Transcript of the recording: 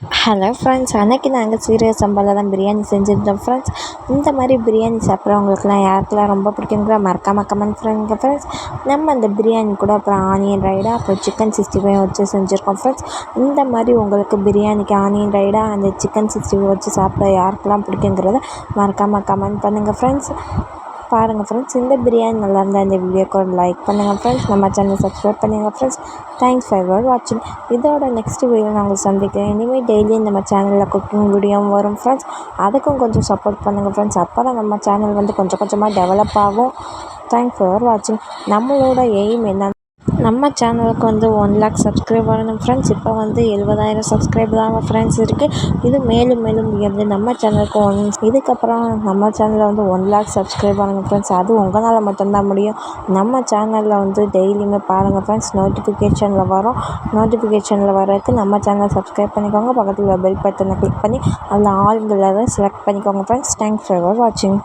Hello friends அன்றைக்கி நாங்கள் சீரக சம்பாவில் தான் பிரியாணி செஞ்சுருந்தோம் ஃப்ரெண்ட்ஸ் இந்த மாதிரி பிரியாணி சாப்பிட்றவங்களுக்குலாம் யாருக்கெல்லாம் ரொம்ப பிடிக்குங்கிற மறக்காம கமெண்ட் பண்ணுங்க ஃப்ரெண்ட்ஸ் நம்ம அந்த பிரியாணி கூட அப்புறம் ஆனியன் ரைடா அப்புறம் சிக்கன் சிக்ஸ்டி ஃபைவ் வச்சு செஞ்சுருக்கோம் ஃப்ரெண்ட்ஸ் இந்த மாதிரி உங்களுக்கு பிரியாணிக்கு ஆனியன் ரைடா அந்த சிக்கன் சிக்ஸ்டி ஃபைவ் வச்சு சாப்பிட யாருக்கெல்லாம் பிடிக்குங்கிறத மறக்காமல் கமெண்ட் பண்ணுங்கள் ஃப்ரெண்ட்ஸ் பாருங்கள் ஃப்ரெண்ட்ஸ் இந்த பிரியாணி நல்லா இருந்தால் இந்த வீடியோக்கு ஒரு லைக் பண்ணுங்கள் ஃப்ரெண்ட்ஸ் நம்ம சேனல் சப்ஸ்கிரைப் பண்ணுங்கள் ஃப்ரெண்ட்ஸ் தேங்க்ஸ் ஃபார் வாட்சிங் இதோட நெக்ஸ்ட் வீடியோ நான் உங்களை சந்திக்கிறேன். இனிமேல் டெய்லியும் நம்ம சேனலில் குக்கிங் வீடியோவும் வரும் ஃப்ரெண்ட்ஸ் அதுக்கும் கொஞ்சம் சப்போர்ட் பண்ணுங்கள் ஃப்ரெண்ட்ஸ் அப்போ தான் நம்ம சேனல் வந்து கொஞ்சம் கொஞ்சமாக டெவலப் ஆகும். தேங்க்ஸ் ஃபார் வாட்சிங் நம்மளோட எய்ம் என்ன நம்ம சேனலுக்கு வந்து ஒன் லேக் சப்ஸ்கிரைப் வரணும் ஃப்ரெண்ட்ஸ் இப்போ வந்து எழுபதாயிரம் சப்ஸ்கிரைப் தான் ஃப்ரெண்ட்ஸ் இருக்குது இது மேலும் மேலும் உயர்ந்து நம்ம சேனலுக்கு ஒன் இதுக்கப்புறம் நம்ம சேனலில் வந்து ஒன் லேக் சப்ஸ்கிரைப் வரணும் ஃப்ரெண்ட்ஸ் அது உங்களால் மட்டும்தான் முடியும். நம்ம சேனலில் வந்து டெய்லியுமே பாருங்கள் ஃப்ரெண்ட்ஸ் நோட்டிஃபிகேஷனில் வரும். நோட்டிஃபிகேஷனில் வரதுக்கு நம்ம சேனலை சப்ஸ்கிரைப் பண்ணிக்கோங்க. பக்கத்தில் பெல் பட்டனை கிளிக் பண்ணி அதில் ஆளுங்களை செலக்ட் பண்ணிக்கோங்க ஃப்ரெண்ட்ஸ் தேங்க்ஸ் ஃபார் வாட்சிங்